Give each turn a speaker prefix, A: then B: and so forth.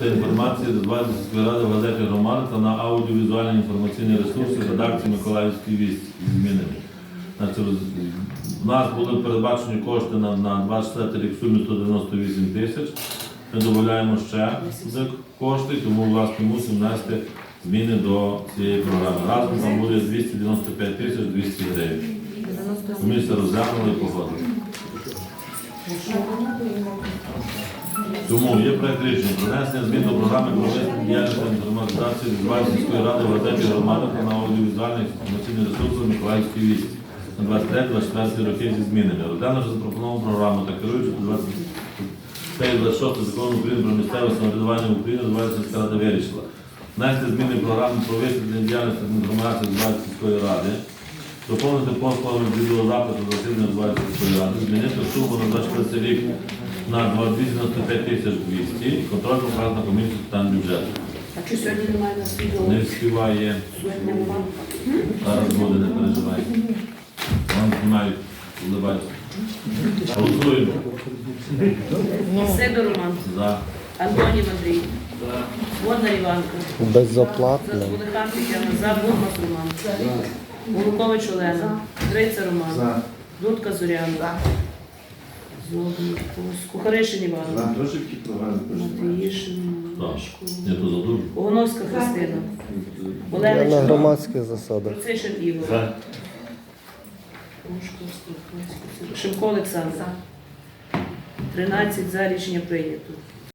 A: Та інформація з 20 ради в газеті «Роман» та на аудіовізуальні інформаційні ресурси редакції Миколаївської вісті змінені. У нас були передбачені кошти на, на 24 рік сумі 198 тисяч. Ми додаємо ще кошти, тому власне мусимо внести зміни до цієї програми. Разом там буде 295 тисяч 200 гривень. Комісія розглянула і погодила. Тому є проект рішення про внесення змін до програми про ведення діяльності інформатизації Візуальської ради в газеті громади та на аудіовізуальних інформаційних ресурсах Миколаївської вісті на 23-24 роки зі змінами. Розглянувши запропоновану програму та керуючи до 26 закону України про місцеве самоврядування в Україні, Візуальська рада вирішила внести зміни в програму про висвітлення діяльності інформації Візуальської ради, доповнити послугами відеозапису засідання Візуальської ради, змінити суму на 24 рік на 295 тисяч 200 і контрольну праздну комісію з бюджету.
B: А чи сьогодні немає на світло?
A: Не співає,
B: Сьогодні немає.
A: зараз буде, не переживайте. Вам знімають, вливають. Голосуємо.
B: Сидор Роман,
A: за.
B: Антонів Андрій, Водна Іванка,
C: Безоплатно.
B: Зазвонихан Тетяна, За, Бурмас Роман, Волокович Олена, Гриця Роман, Дудка Зоряна, Злобний, Кухаришин Іван,
D: Нам теж в проживають.
B: Матвіїшин,
A: Так.
B: Машко,
A: Я то задумав.
B: Огоновська Христина,
C: Я на громадських засадах.
B: Процишин Ігор, Шимко Олександр. 13 за рішення прийнято.